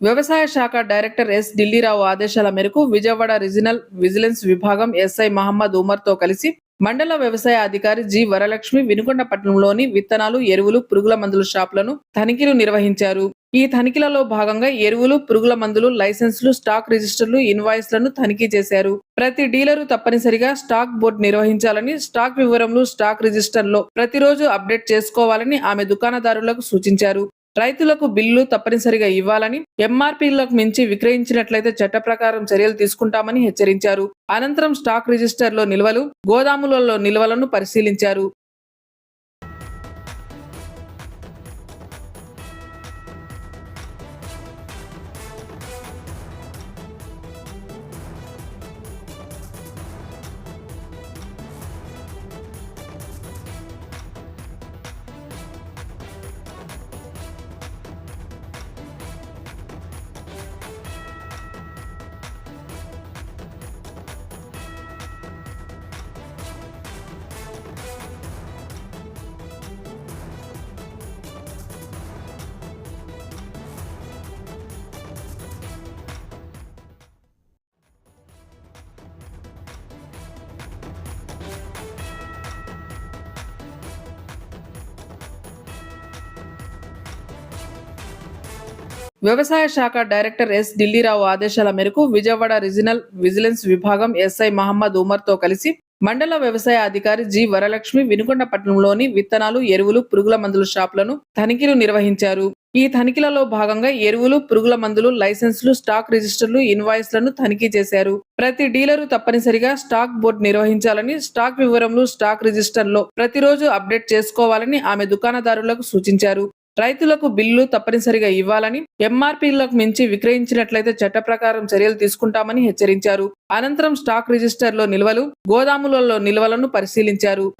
వ్యవసాయ శాఖ director yes Dilli Rao ఆదేశాల మేరకు విజయవాడ రీజనల్ విజిలెన్స్ విభాగం ఎస్ఐ మహమ్మద్ ఉమర్తో కలిసి మండల వ్యవసాయ అధికారి జి వరలక్ష్మి వినుకొండపట్నంలోని విత్తనాలు ఎరువులు పురుగుల మందుల షాపులను తనిఖీలు నిర్వహించారు. ఈ తనిఖీలలో భాగంగా ఎరువులు పురుగుల మందులు లైసెన్సులు స్టాక్ రిజిస్టర్లు ఇన్వాయిస్లను తనిఖీ చేశారు. ప్రతి డీలరు తప్పనిసరిగా స్టాక్ బోర్డు నిర్వహించాలని స్టాక్ వివరములు స్టాక్ రిజిస్టర్లో ప్రతిరోజు అప్డేట్ చేసుకోవాలని ఆమె దుకాణదారులకు సూచించారు. రైతులకు బిల్లు తప్పనిసరిగా ఇవ్వాలని ఎంఆర్పీలకు మించి విక్రయించినట్లయితే చట్ట ప్రకారం చర్యలు తీసుకుంటామని హెచ్చరించారు. అనంతరం స్టాక్ రిజిస్టర్లో నిల్వలు గోదాములలో నిల్వలను పరిశీలించారు. వ్యవసాయ శాఖ డైరెక్టర్ ఎస్ ఢిల్లీరావు ఆదేశాల మేరకు విజయవాడ రీజనల్ విజిలెన్స్ విభాగం ఎస్ఐ మహమ్మద్ ఉమర్తో కలిసి మండల వ్యవసాయ అధికారి జి వరలక్ష్మి వినుకొండపట్నంలోని విత్తనాలు ఎరువులు పురుగుల మందుల షాపులను తనిఖీలు నిర్వహించారు. ఈ తనిఖీలలో భాగంగా ఎరువులు పురుగుల మందులు లైసెన్సులు స్టాక్ రిజిస్టర్లు ఇన్వాయిస్లను తనిఖీ చేశారు. ప్రతి డీలరు తప్పనిసరిగా స్టాక్ బోర్డు నిర్వహించాలని స్టాక్ వివరములు స్టాక్ రిజిస్టర్లో ప్రతిరోజు అప్డేట్ చేసుకోవాలని ఆమె దుకాణదారులకు సూచించారు. రైతులకు బిల్లు తప్పనిసరిగా ఇవ్వాలని ఎంఆర్పీలకు మించి విక్రయించినట్లయితే చట్ట ప్రకారం చర్యలు తీసుకుంటామని హెచ్చరించారు. అనంతరం స్టాక్ రిజిస్టర్లో నిల్వలు గోదాములలో నిల్వలను పరిశీలించారు.